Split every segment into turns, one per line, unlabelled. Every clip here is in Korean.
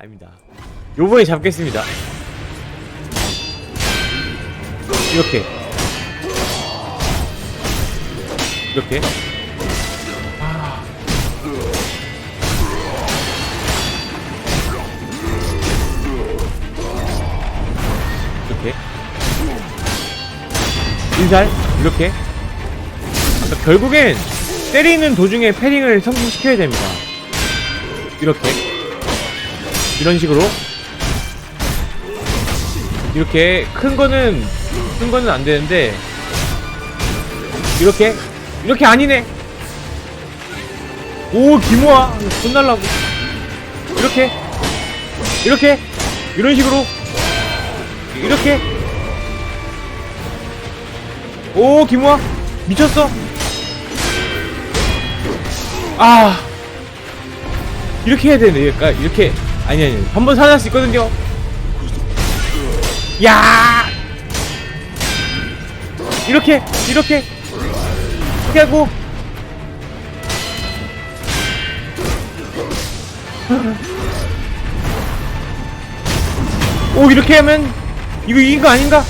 아닙니다. 요번에 잡겠습니다. 이렇게. 이렇게. 아. 이렇게. 인살 이렇게. 그러니까 결국엔 때리는 도중에 패링을 성공시켜야 됩니다. 이렇게. 이런 식으로. 이렇게 큰 거는 큰 거는 안 되는데. 이렇게 이렇게 아니네. 오 김호아 돈 날라고. 이렇게 이렇게 이런 식으로. 이렇게. 오 김호아 미쳤어. 아. 이렇게 해야 되네 그러니까 이렇게 아니 아니 한 번 살할 수 있거든요. 야! 이렇게 이렇게. 이렇게 하고. 오 이렇게 하면 이거 이긴 거 아닌가?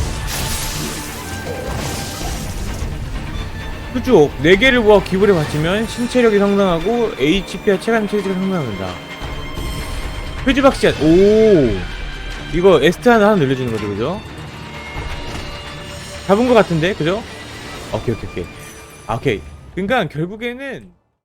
그쪽 4개를 모아 기부를 바치면 신체력이 성장하고 HP와 체감 체질이 성장합니다 표지 박시한 오 이거 에스트 하나 하나 늘려주는 거죠 그죠? 잡은 거 같은데 그죠? 오케이 오케이 오케이 아 오케이 그러니까 결국에는